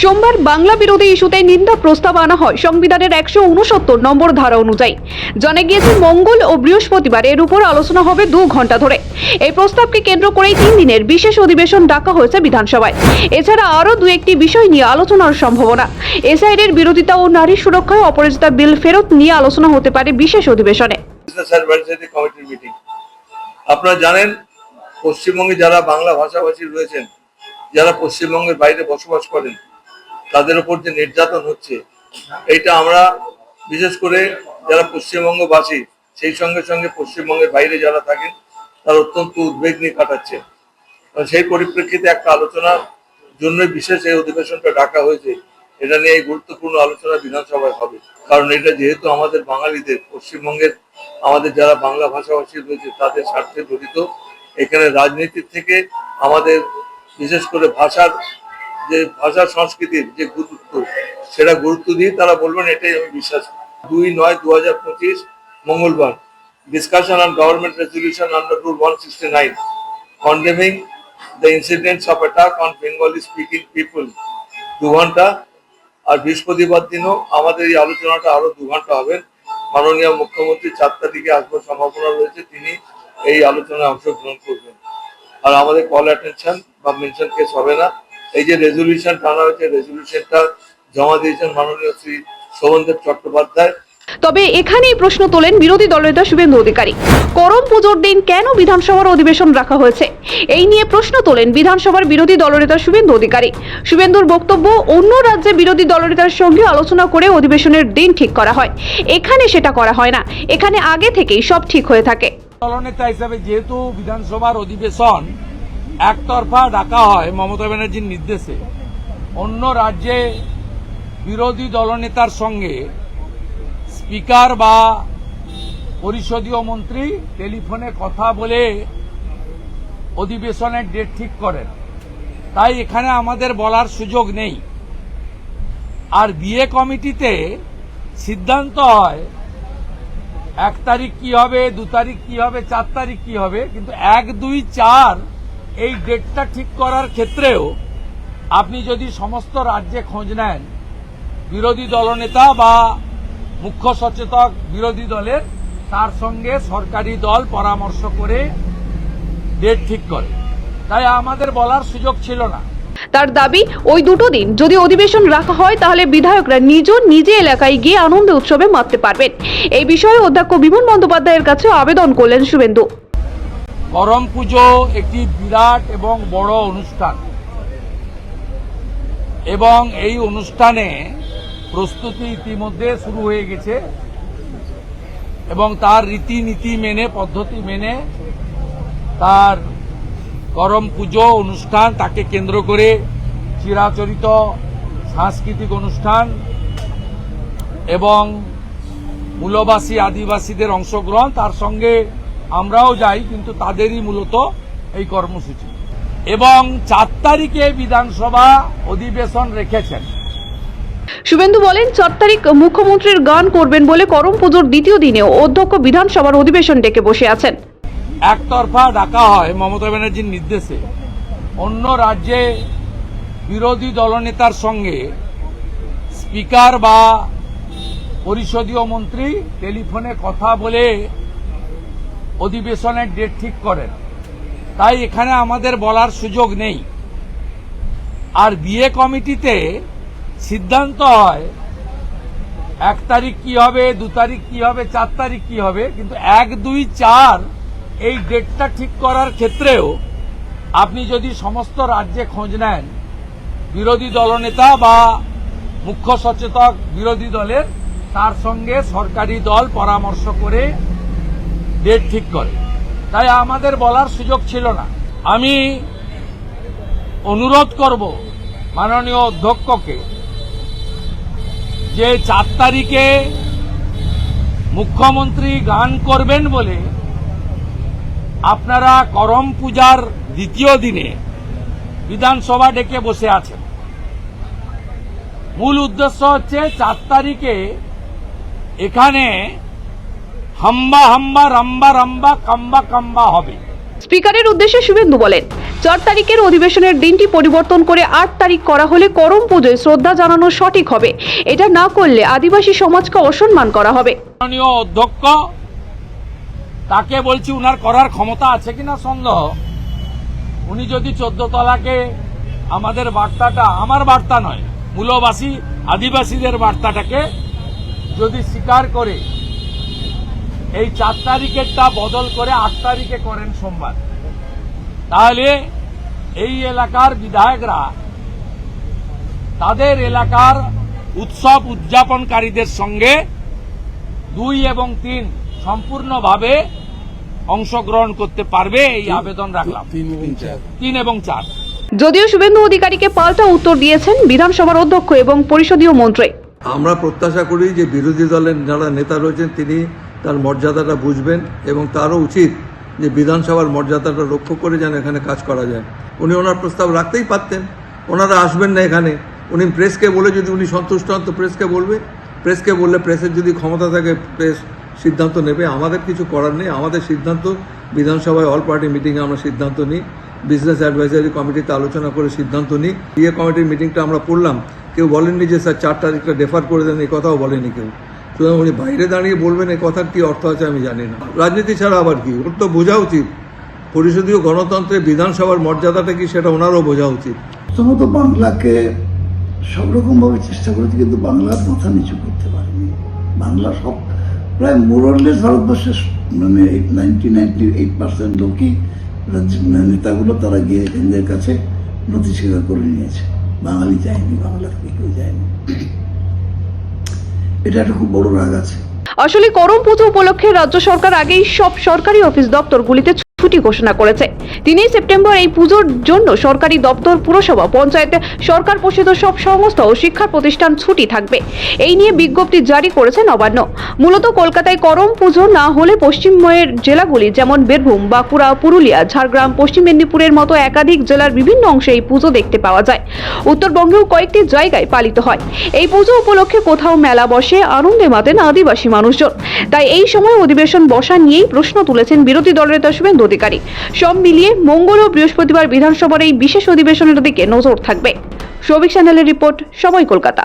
সোমবার বাংলা বিরোধী ইস্যুতে নিন্দা প্রস্তাব আনা হয় সংবিধানের একশো উনসত্তর নম্বর ধারা অনুযায়ী। জানা গিয়েছে, মঙ্গল ও বৃহস্পতিবার এর উপর আলোচনা হবে দু ঘণ্টা ধরে। এই প্রস্তাবকে কেন্দ্র করেই তিন দিনের বিশেষ অধিবেশন ডাকা হয়েছে বিধানসভায়। এছাড়া আরও দু একটি বিষয় নিয়ে আলোচনার সম্ভাবনা। এসআইডের বিরোধিতা ও নারী সুরক্ষায় অপরাজিতা বিল ফেরত নিয়ে আলোচনা হতে পারে বিশেষ অধিবেশনে। আপনারা জানেন, পশ্চিমবঙ্গে যারা বাংলা ভাষাভাষী রয়েছেন, যারা পশ্চিমবঙ্গের বাইরে বসবাস করেন তাদের উপর যে নির্যাতন হচ্ছে, এইটা আমরা বিশেষ করে যারা পশ্চিমবঙ্গবাসী, সেই সঙ্গে সঙ্গে পশ্চিমবঙ্গের বাইরে যারা থাকেন, তারা অত্যন্ত উদ্বেগ নিয়ে কাটাচ্ছে সেই পরিপ্রেক্ষিতে একটা আলোচনার জন্যই বিশেষ এই অধিবেশনটা ডাকা হয়েছে। এটা নিয়ে এই গুরুত্বপূর্ণ আলোচনা বিধানসভায় হবে। কারণ এটা যেহেতু আমাদের বাঙালিদের, পশ্চিমবঙ্গের আমাদের যারা বাংলা ভাষাভাষী রয়েছে, তাদের স্বার্থে জড়িত এখানে রাজনীতির থেকে আমাদের বিশেষ করে ভাষার যে ভাষা সংস্কৃতির যে গুরুত্ব, সেটা গুরুত্ব দিয়ে তারা বলবেন, এটাই আমি বিশ্বাস। দুই নয় দু হাজার পঁচিশ মঙ্গলবার discussion on government resolution under rule one sixty nine condemning the incidents of attack on Bengali speaking people দু ঘণ্টা আর বৃহস্পতিবার দিনও আমাদের এই আলোচনাটা আরও দু ঘণ্টা হবে। মাননীয় মুখ্যমন্ত্রী চার তারিখে আসবার সম্ভাবনা রয়েছে, তিনি এই আলোচনায় অংশগ্রহণ করবেন। আর আমাদের কল অ্যাটেনশন বা মেনশন কেস হবে না। এই যে রেজলিউশন টানা হয়েছে রেজলিউশনটা জমা দিয়েছেন মাননীয় শ্রী শোভনদেব চট্টোপাধ্যায়। তবে এখানেই প্রশ্ন তোলেন বিরোধী দলনেতা শুভেন্দু অধিকারী। করম পুজোর দিন কেন বিধানসভার অধিবেশন রাখা হয়েছে? এই নিয়ে প্রশ্ন তোলেন বিধানসভার বিরোধী দলনেতা শুভেন্দু অধিকারী। শুভেন্দুর বক্তব্য অন্য রাজ্যে বিরোধী দলনেতার সঙ্গে আলোচনা করে অধিবেশনের দিন ঠিক করা হয়। এখানে সেটা করা হয় না। এখানে আগে থেকেই সব ঠিক হয়ে থাকে। দলনেতা হিসাবে যেহেতু বিধানসভার অধিবেশন একতরফা ডাকা হয় মমতা ব্যানার্জির নির্দেশে। অন্য রাজ্যে বিরোধী দলনেতার সঙ্গে স্পিকার বা পরিষদীয় মন্ত্রী টেলিফোনে কথা বলে অধিবেশনের ডেট ঠিক করেন। তাই এখানে আমাদের বলার সুযোগ নেই। আর বিয়ে কমিটিতে সিদ্ধান্ত হয় এক তারিখ কি হবে, দু তারিখ কি হবে, চার তারিখ কি হবে, কিন্তু এক, দুই, চার এই ডেটটা ঠিক করার ক্ষেত্রেও আপনি যদি সমস্ত রাজ্যে খোঁজ নেন, বিরোধী দলনেতা বা মুখ্য সচেতক বিরোধী দলের, তার সঙ্গে সরকারি দল পরামর্শ করে ডেট ঠিক করে। তাই আমাদের বলার সুযোগ ছিল না। তার দাবি, ওই দুটো দিন যদি অধিবেশন রাখা হয়, তাহলে বিধায়করা নিজ নিজে এলাকায় গিয়ে আনন্দ উৎসবে মাততে পারবেন। এই বিষয়ে অধ্যক্ষ বিমল বন্দ্যোপাধ্যায়ের কাছে আবেদন করলেন শুভেন্দু। করম পুজো একটি বিরাট এবং বড় অনুষ্ঠান। এবং এই অনুষ্ঠানে প্রস্তুতি ইতিমধ্যে শুরু হয়ে গেছে এবং তার রীতিনীতি মেনে, পদ্ধতি মেনে তার করম পুজো অনুষ্ঠান তাকে কেন্দ্র করে চিরাচরিত সাংস্কৃতিক অনুষ্ঠান এবং মূলবাসী, আদিবাসীদের অংশগ্রহণ তার সঙ্গে আমরাও যাই কিন্তু তাদেরই মূলত এই কর্মসূচি। এবং চার তারিখে বিধানসভা অধিবেশন রেখেছেন। শুভেন্দু বলেন চার তারিখ মুখ্যমন্ত্রীর গান করবেন বলে করম পুজোর দ্বিতীয় দিনেও অধ্যক্ষ বিধানসভার অধিবেশন ডেকে বসে আছেন। একতরফা ডাকা হয় মমতা ব্যানার্জির নির্দেশে। অন্য রাজ্যে বিরোধী দলনেতার সঙ্গে স্পিকার বা পরিষদীয় মন্ত্রী টেলিফোনে কথা বলে অধিবেশনের ডেট ঠিক করেন। তাই এখানে আমাদের বলার সুযোগ নেই। আর বিয়ে কমিটিতে সিদ্ধান্ত হয়, এক তারিখ কি হবে, দু তারিখ কি হবে, চার তারিখ কি হবে, কিন্তু এক, দুই, চার এই ডেটটা ঠিক করার ক্ষেত্রেও আপনি যদি সমস্ত রাজ্যে খোঁজ নেন, বিরোধী দলনেতা বা মুখ্য সচেতক বিরোধী দলের, তার সঙ্গে সরকারি দল পরামর্শ করে ডেট ঠিক করে। তাই আমাদের বলার সুযোগ ছিল না। আমি অনুরোধ করব মাননীয় অধ্যক্ষকে যে চার তারিখে মুখ্যমন্ত্রী গান করবেন বলে আপনারা করম পূজার দ্বিতীয় দিনে বিধানসভা ডেকে বসে আছেন। মূল উদ্দেশ্য হচ্ছে চার তারিখে এখানে হাম্বা হাম্বা রাম্বা রাম্বা কাম্বা কাম্বা হবে। স্পিকারের উদ্দেশ্যে শুভেন্দু বলেন চার তারিখের অধিবেশনের দিনটি পরিবর্তন করে আট তারিখ করা হলে করম পুজোয় শ্রদ্ধা জানানো সঠিক হবে। এটা না করলে আদিবাসী সমাজকে অসম্মান করা হবে। অধ্যক্ষ তাকে বলছি উনার করার ক্ষমতা আছে কিনা সন্দেহ। উনি যদি চোদ্দ তলাকে আমাদের বার্তাটা আমার বার্তা নয় মূলবাসী আদিবাসীদের বার্তাটাকে যদি স্বীকার করে এই চার তারিখেরটা বদল করে আট তারিখে করেন সোমবার। তাহলে এই এলাকার বিধায়করা তাদের এলাকার উৎসব উদযাপনকারীদের সঙ্গে দুই এবং তিন সম্পূর্ণভাবে অংশগ্রহণ করতে পারবে এই আবেদন রাখলাম। তিন এবং চার। যদিও শুভেন্দু অধিকারীকে পাল্টা উত্তর দিয়েছেন বিধানসভার অধ্যক্ষ এবং পরিষদীয় মন্ত্রী। আমরা প্রত্যাশা করি যে বিরোধী দলের যারা নেতা রয়েছেন তিনি তার মর্যাদাটা বুঝবেন এবং তারও উচিত যে বিধানসভার মর্যাদাটা রক্ষা করে যেন এখানে কাজ করা যায়। উনি ওনার প্রস্তাব রাখতেই পারতেন। ওনারা আসবেন না এখানে। উনি প্রেসকে বলে যদি উনি সন্তুষ্ট হন তো প্রেসকে বলবে। প্রেসকে বললে প্রেসের যদি ক্ষমতা থাকে, প্রেস সিদ্ধান্ত নেবে। আমাদের কিছু করার নেই। আমাদের সিদ্ধান্ত, বিধানসভায় অল পার্টি মিটিংয়ে আমরা সিদ্ধান্ত নিই। বিজনেস অ্যাডভাইজারি কমিটিতে আলোচনা করে সিদ্ধান্ত নিই। বিএ কমিটির মিটিংটা আমরা পড়লাম কেউ বলেননি যে, স্যার, চার তারিখটা ডেফার করে দেন। এই কথাও বলেনি কেউ। সুতরাং উনি বাইরে দাঁড়িয়ে বলবেন এই কথার কি অর্থ আছে আমি জানি না। রাজনীতি ছাড়া আবার কি? ওর তো বোঝা উচিত। পরিষদীয় গণতন্ত্রে বিধানসভার মর্যাদাটা কি সেটা ওনারও বোঝা উচিত। প্রথমত বাংলাকে সব রকমভাবে চেষ্টা করেছি, কিন্তু বাংলার মাথা নিচু করতে পারেনি। বাংলা সব প্রায় মোরলেস ভারতবর্ষের মানে নাইনটি নাইনটি এইট পার্সেন্ট লোকই মানে নেতাগুলো তারা গিয়ে কেন্দ্রের কাছে নথি স্বীকার করে নিয়েছে। বাঙালি যায়নি বাংলা থেকে কেউ যায়নি। এটা একটা খুব বড় রাগ আছে। আসলে করম পুজো উপলক্ষে রাজ্য সরকার আগেই সব সরকারি অফিস দপ্তরগুলিতে ছুটি ঘোষণা করেছে। তিনই সেপ্টেম্বর এই পুজোর জন্য সরকারি দপ্তর, পুরসভা, পঞ্চায়েতে, সরকার পোষিত সব সংস্থা ও শিক্ষা প্রতিষ্ঠান ছুটি থাকবে। এই নিয়ে বিজ্ঞপ্তি জারি করেছে নবান্ন। মূলত কলকাতায় করম পুজো না হলে পশ্চিমবঙ্গের জেলাগুলি যেমন বীরভূম, বাঁকুড়া, পুরুলিয়া, ঝাড়গ্রাম, পশ্চিম মেদিনীপুরের মতো একাধিক জেলার বিভিন্ন অংশে এই পুজো দেখতে পাওয়া যায়। উত্তরবঙ্গেও কয়েকটি জায়গায় পালিত হয়। এই পুজো উপলক্ষে কোথাও মেলা বসে, আনন্দে মাতেন আদিবাসী মানুষজন। তাই এই সময় অধিবেশন বসা নিয়েই প্রশ্ন তুলেছেন বিরোধী দলের নেতা শুভেন্দু অধিকারী সব মিলিয়ে মঙ্গল ও বৃহস্পতিবার বিধানসভার এই বিশেষ অধিবেশনের দিকে নজর থাকবে। সৌভিক চ্যানেলের রিপোর্ট সময় কলকাতা।